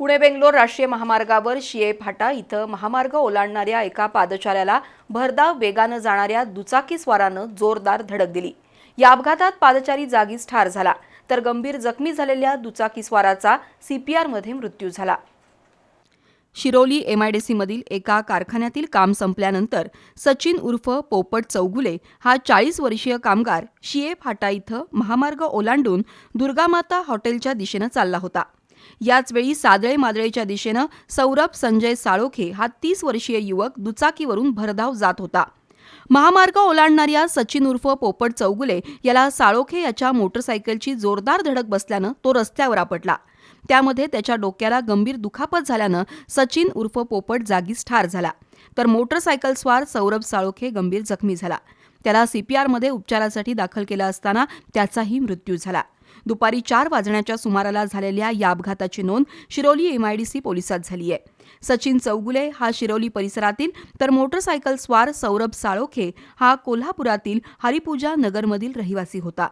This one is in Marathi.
पुणे बेंगलोर राष्ट्रीय महामार्गावर शिये फाटा इथं महामार्ग ओलांडणाऱ्या एका पादचाऱ्याला भरधाव वेगानं जाणाऱ्या दुचाकीस्वारानं जोरदार धडक दिली. या अपघातात पादचारी जागीच ठार झाला तर गंभीर जखमी झालेल्या दुचाकीस्वाराचा सीपीआरमध्ये मृत्यू झाला. शिरोली एमआयडीसीमधील एका कारखान्यातील काम संपल्यानंतर सचिन उर्फ पोपट चौगुले हा चाळीस वर्षीय कामगार शिये फाटा इथं महामार्ग ओलांडून दुर्गामाता हॉटेलच्या दिशेनं चालला होता. याचवेळी सादळे मादळेच्या दिशेनं सौरभ संजय साळोखे हा तीस वर्षीय युवक दुचाकीवरून भरधाव जात होता. महामार्ग ओलांडणाऱ्या सचिन उर्फ पोपट चौगुले याला साळोखे याच्या मोटरसायकलची जोरदार धडक बसल्यानं तो रस्त्यावर आपटला. त्यामध्ये त्याच्या डोक्याला गंभीर दुखापत झाल्यानं सचिन उर्फ पोपट जागीच ठार झाला. तर मोटरसायकलस्वार सौरभ साळोखे गंभीर जखमी झाला. त्याला सीपीआरमध्ये उपचारासाठी दाखल केलं असताना त्याचाही मृत्यू झाला. दुपारी चार वाजण्याच्या सुमाराला झालेल्या या अपघाताची नोंद शिरोली एमआयडीसी पोलिसात झाली आहे. सचिन चौगुले हा शिरोली परिसरातील तर मोटरसायकल स्वार सौरभ साळोखे हा कोल्हापुरातील हरिपूजा नगरमधील रहिवासी होता.